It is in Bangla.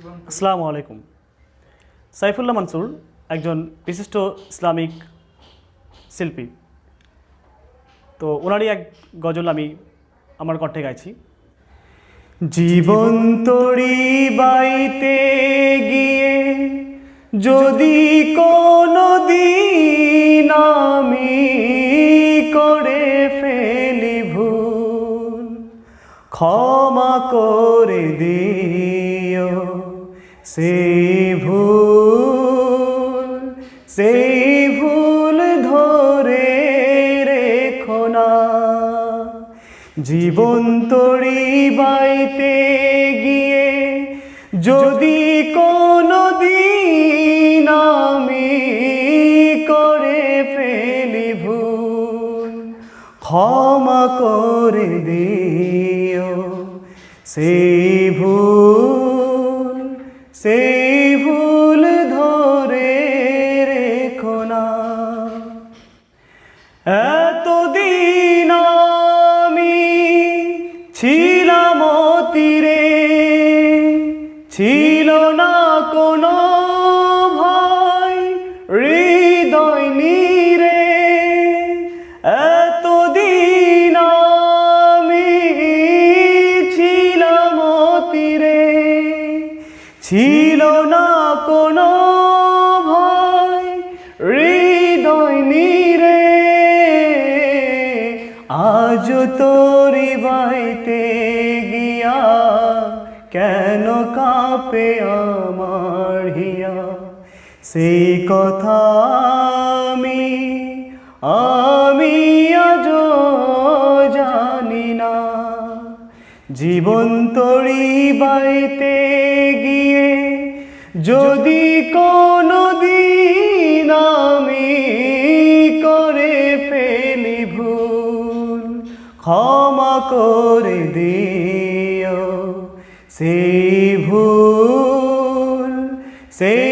আসসালামু আলাইকুম। সাইফুল্লাহ মানসুর একজন বিশিষ্ট ইসলামিক শিল্পী। তো ওনারই এক গজল আমি আমার কণ্ঠে গাইছি। জীবন তরি বাইতে গিয়ে যদি কোনো দিন আমি করে ফেলি ভুল, ক্ষমা করে দিও। সেই ভুল সেই ভুল ধরে রেখো না। জীবন তরি বাইতে গিয়ে যদি কোনো দিন আমি করে ফেলি ভুল, ক্ষমা করে দিও। সেই ভুল সেই ভুল ধরে রেখো না। এতদিন আমি ছিলাম তীরে ছিল না কোনো ছিল না কোনো ভয়, হৃদয় নীরে। আজ তোরি বাইতে গিয়া কেন কাঁপে আমার হিয়া? সেই কথা আমি আমি আজ জানি না। জীবন তরি বাইতে যদি কোনো দিন আমি করে ফেলি ভুল ক্ষমা করে দিও সেই ভুল সেই